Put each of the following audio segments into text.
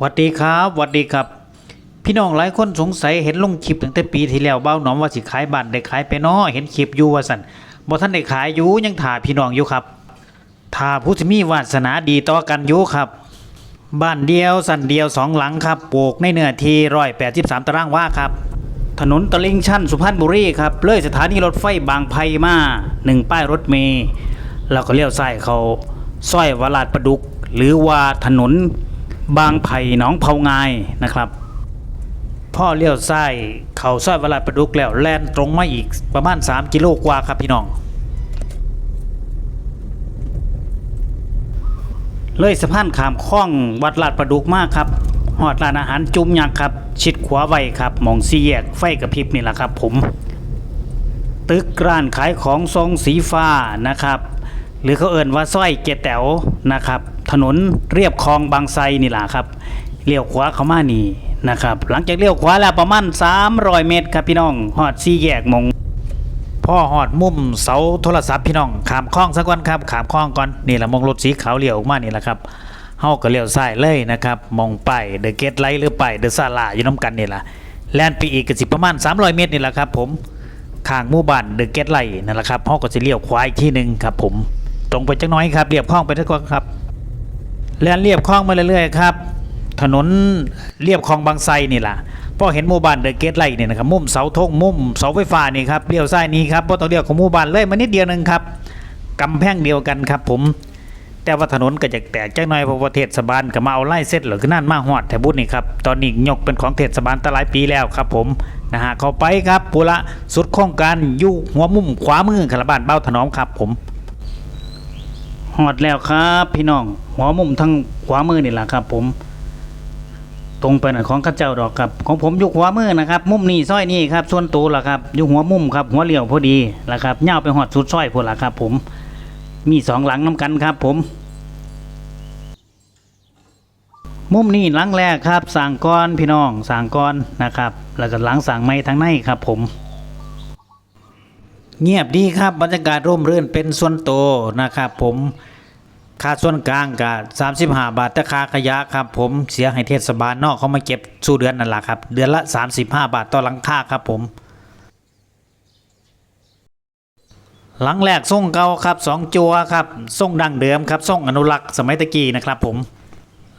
หวัสดีครับหวัสดีครับ พี่น้องหลายคนสงสัยเห็นลงคลิปตั้งแต่ปีที่แล้วเบ้าหนอมว่าสิขายบ้านได้ขายไปนาะเห็นคลิปอยู่ว่าสันบ่ท่านได้ขายอยู่ยังถ่าพี่น้องอยู่ครับถ้าผู้ที่มีวาสนาดีต่อกันอยู่ครับบ้านเดียวสันเดียวสองหลังครับปลูกในเนื้อที่ร้อยแปดสิบสามตารางวาครับ ถนนตลิ่งชันสุพรรณบุรีครับเลยสถานีรถไฟบางไพมาหนึ่งป้ายรถเมล์แล้วก็เลี้ยวซ้ายเขาซอยวลาดประดุก หรือว่าถนน บางไผ่หนองเผางายนะครับพ่อเลี้ยวซ้ายเขาซอยวลาดประดุกแล้วแล่นตรงมาอีกประมาณ 3 กิโลกว่าครับพี่น้อง เลยสะพานขามคล้องวัดลาดประดุกมากครับหอดร้านอาหารจุ่มยักษ์ครับ ชิดขวาไว้ครับมองซีแยกไฟกระพริบนี่แหละครับผม ตึกร้านขายของทรงสีฟ้านะครับ หรือเขาเอ่นว่าสร้อยเกตแต๋วนะครับ ถนนเรียบคลองบางไทรนี่แหละครับเลี้ยวขวาเข้ามานี่นะครับหลังจากเลี้ยวขวาแล้วประมาณ300 เมตรครับพี่น้องหอดซีแยกมองพ่อหอดมุมเสาโทรศัพท์พี่น้องขามคลองสักวันครับขามคลองก่อนนี่แหละมองรถสีขาวเลี้ยวออกมานี่แหละครับเฮาก็เลี้ยวซ้ายเลยนะครับมองไปเดอะเกตไลท์หรือไปเดอะซาลาอยู่น้ำกันนี่แหละแลนไปอีกก็สิประมาณ 300 เมตรนี่แหละครับผมข้างหมู่บ้านเดอะเกตไลท์นั่นแหละครับเฮาก็สิเลี้ยวขวาอีกที่หนึ่งครับผมตรงไปจักหน้อยครับเรียบคลองไปทุกคนครับ แล่นเรียบคลองมาเรื่อยๆครับถนนเรียบคลองบางไทรนี่แหละพอเห็นหมู่บ้านเดอะเกตไลท์เนี่ยนะครับมุมเสาธงมุมเสาไฟฟ้านี่ครับเลี้ยวซ้ายนี้ครับพอต้องเลี้ยวของหมู่บ้านเลยมานิดเดียวนึงครับกำแพงเดียวกันครับผมแต่ว่าถนนก็จะแตกจักหน่อยเพราะว่าเทศบาลก็มาเอาไล่เส้นหรือคือนั่นมาหอดแถบุญนี่ครับตอนนี้ยกเป็นของเทศบาลตะหลายปีแล้วครับผมนะฮะเข้าไปครับปุระสุดโครงการอยู่หัวมุมขวามือคารบานเบ้าถนอมครับผม หอดแล้วครับ พี่น้องหัวมุมทั้งขวามือนี่แหละครับ ผมตรงไปหน่อยของข้าเจ้าดอกครับ ของผมอยู่หัวมือนะครับ มุมนี่ซอยนี่ครับ ส่วนตัวล่ะครับอยู่หัวมุมครับ หัวเลี้ยวพอดีล่ะครับเน่าไปหอดสุดซอยพอละครับ ผม มีสองหลังน้ำกันครับ ผม มุมนี้หลังแรกครับสร้างก้อนพี่น้องสร้างก้อนนะครับ แล้วก็หลังสร้างไม้ทางในครับ ผม เงียบดีครับบรรยากาศร่มรื่นเป็นส่วนโตนะครับผมค่าส่วนกลางก็35บห้าบาทแต่ค่าขยะครับผมเสียให้เทศบาลนอกเขามาเก็บสู้เดือนนั่นแหละครับ เดือนละ35บห้าบาทต่อหลังค่าครับผมหลังแรกส่งเก่าครับสองจัวครับส่งดังเดิมครับส่งอนุรักษ์สมัยตะกี้นะครับผม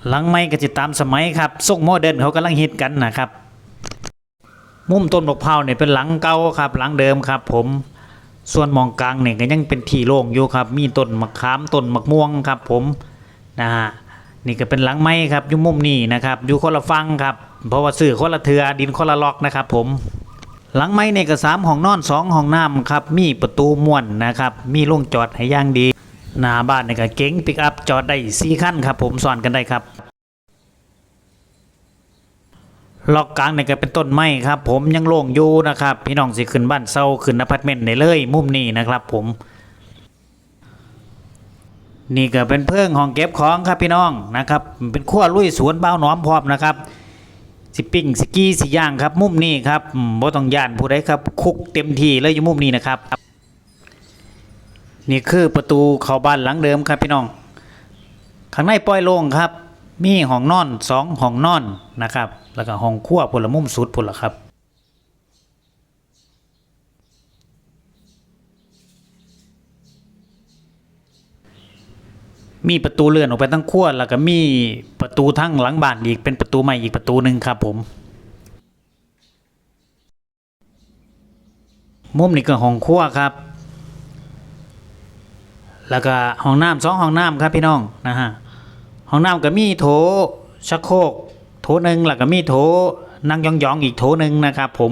หลังไม่ก็จะตามสมัยครับส่งโมเดิร์นเขากำลังฮิตกันนะครับ มุมต้นบกเพราเนี่ยเป็นหลังเก่าครับ หลังเดิมครับผม ส่วนมองกลางเนี่ยก็ยังเป็นที่โล่งอยู่ครับ มีต้นมะขามต้นมะม่วงครับ ผมนะฮะนี่ก็เป็นหลังไม้ครับอยู่มุมนี้นะครับอยู่คนละฟังครับ เพราะว่าสื่อคนละเทือดินคนละล็อกนะครับ ผมหลังไม้เนี่ยก็สามห้องนอนสองห้องน้ำครับ มีประตูม้วนนะครับ มีโล่งจอดให้ย่างดีหน้าบ้านเนี่ยก็เก๋งปิกอัพจอดได้สี่คันครับ ผมสอนกันได้ครับ ล็อกกลางเนี่ยก็เป็นต้นไม้ครับ ผมยังโล่งอยู่นะครับ พี่น้องสิขึ้นบ้านเซาขึ้นอพาร์ตเมนต์ได้เลย มุมนี้นะครับ ผม นี่ก็เป็นเพิ่งห้องเก็บของครับพี่น้องนะครับ เป็นขั้วลุยสวนเบ้าหนอมพร้อมนะครับสิปิ้งสกี้สิย่างครับ มุมนี้ครับบ่ต้องย่านผู้ใดครับ คุกเต็มที่เลยอยู่มุมนี้นะครับ นี่คือประตูเข้าบ้านหลังเดิมครับพี่น้อง ข้างในปล่อยโล่งครับ มีห้องนอนสองห้องนอนนะครับ แล้วก็ห้องครัวพละมุมสุดพละครับมีประตูเลื่อนออกไปทั้งครัวแล้วก็มีประตูทั้งหลังบ้านอีกเป็นประตูใหม่อีกประตูหนึ่งครับผมมุมนี้ก็ห้องครัวครับ แล้วก็ห้องน้ำสองห้องน้ำครับพี่น้องนะฮะห้องน้ำก็มีโถชักโครก ถหนึ่งแล้วก็มีโถนั่งยองๆอีกโถหนึ่งนะครับผม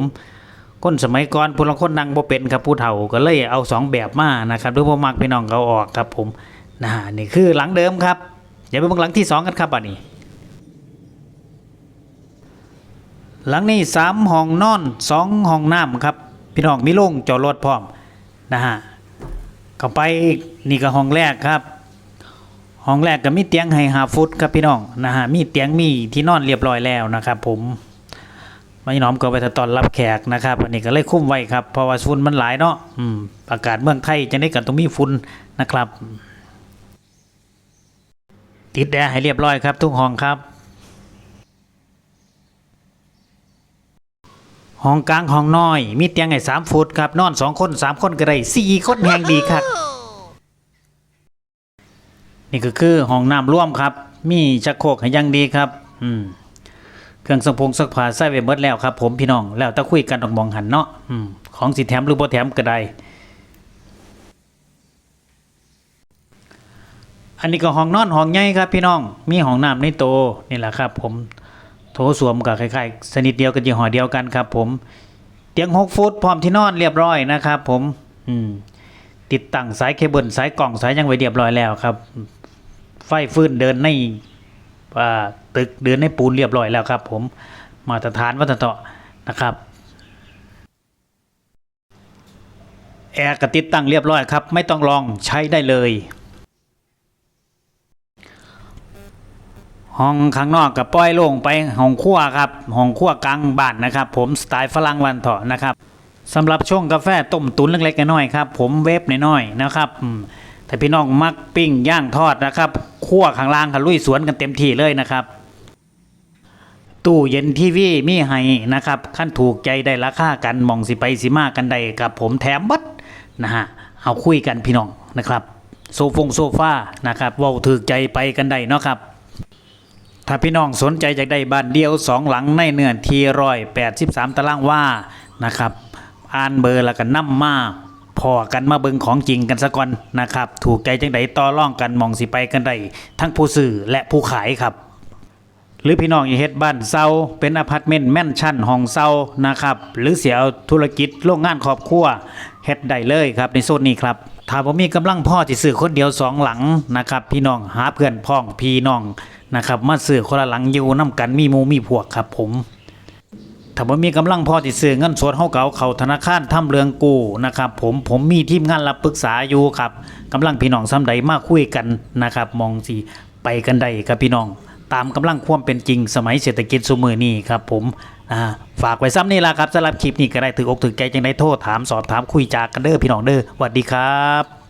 คนสมัยก่อนพลคนนั่งบ่เป็นครับผู้เฒ่าก็เลยเอาสองแบบมานะครับด้วยพ่อมักพี่น้องเขาออกครับผมนะฮะนี่คือหลังเดิมครับอย่าไปเบิ่งหลังที่สองกันครับอันนี้หลังนี้สามห้องนอนสองห้องน้ำครับพี่น้องมีโล่งจอดรถพร้อมนะฮะเข้าไปนี่ก็ห้องแรกครับ ห้องแรกก็มีเตียงให้หาฟุตครับพี่น้องนะฮะมีเตียงมีที่นอนเรียบร้อยแล้วนะครับผมไม่น้อมก็ไปตอนรับแขกนะครับอันนี้ก็เลยคุ้มไว้ครับเพราะว่าฝุ่นมันหลายเนาะอืมอากาศเมืองไทยจะได้กันตรงมีฝุ่นนะครับ ติดแอร์ให้เรียบร้อยครับ ทุกห้องครับ ห้องกลางห้องน้อย มีเตียงให้สามฟุตครับ นอนสองคนสามคนก็ได้สี่คนแห่งดีครับ นี่ก็คือห้องน้ำร่วมครับ มีชักโครกให้ยังดีครับ อืมเครื่องสังพงสักผ้าใส่ไว้เบิดแล้วครับ ผมพี่น้องแล้วถ้าคุยกันออกมองหันเนาะอืมของสิแถมหรือบ่แถมก็ได้อันนี้ก็ห้องนอนห้องใหญ่ครับพี่น้อง มีห้องน้ำในโตนี่แหละครับ ผมโถส้วมกับคล้ายๆสนิทเดียวกันยี่ห้อเดียวกันครับ ผมเตียงหกฟุตพร้อมที่นอนเรียบร้อยนะครับ ผม อืมติดตั้งสายเคเบิลสายกล่องสายยังไว้เรียบร้อยแล้วครับ ไฟฟื้นเดินในตึกเดินในปูนเรียบร้อยแล้วครับ ผมมาตรฐานวัตถุนะครับแอร์ก็ติดตั้งเรียบร้อยครับ ไม่ต้องลองใช้ได้เลย ห้องข้างนอกกับปล่อยโล่งไปห้องครัวครับห้องครัวกลางบ้านนะครับ ผมสไตล์ฝรั่งวันเถาะนะครับสำหรับช่วงกาแฟต้มตุ๋นเล็กๆน้อยๆครับ ผมเวฟน้อยๆนะครับ แต่พี่น้องมักปิ้งย่างทอดนะครับคั่วข้างล่างค่ะลุยสวนกันเต็มที่เลยนะครับ ตู้เย็นทีวีมีให้นะครับขั้นถูกใจได้ราคากันมองสิไปสิมากันได้กับผมแถมบัดนะฮะเอาคุยกันพี่น้องนะครับ โซฟงโซฟานะครับเว้าถือใจไปกันได้เนาะครับถ้าพี่น้องสนใจอยากได้บ้านเดียวสองหลังในเนื้อที่ร้อยแปดสิบสามตารางว่านะครับอ่านเบอร์แล้วก็นำมา พอกันมาเบิงของจริงกันซะก่อนนะครับ ถูกใจจังไดต่อร่องกันมองสิไปกันได้ทั้งผู้ซื้อและผู้ขายครับ หรือพี่น้องอย่าเฮ็ดบ้านเซาเป็นอพาร์ตเมนต์แม่นชั่นห้องเซานะครับ หรือเสียเอาธุรกิจโรงงานครอบครัวเฮ็ดได้เลยครับในโซนนี้ครับถ้าบ่มีกำลังพ่อที่ซื้อคนเดียวสองหลังนะครับ พี่น้องหาเพื่อนพ้องพี่น้องนะครับ มาซื้อคนละหลังอยู่นํกันมีมูมีพวกครับผม ถ้าบ่มีกำลังพอที่ซื้อเงินสดเฮาเก่าเข้าธนาคารทำเรื่องกู้นะครับ ผมผมมีทีมงานรับปรึกษาอยู่ครับกำลังพี่น้องซ้ำใดมาคุยกันนะครับมองสิไปกันได้ครับพี่น้องตามกำลังความเป็นจริงสมัยเศรษฐกิจสมือนี้ครับผมอ่าฝากไว้ซ้ำนี่ล่ะครับสำหรับคลิปนี้ก็ได้ถืออกถือใจจังได้โทษถามสอบถามคุยจากกันเด้อพี่น้องเด้อสวัสดีครับ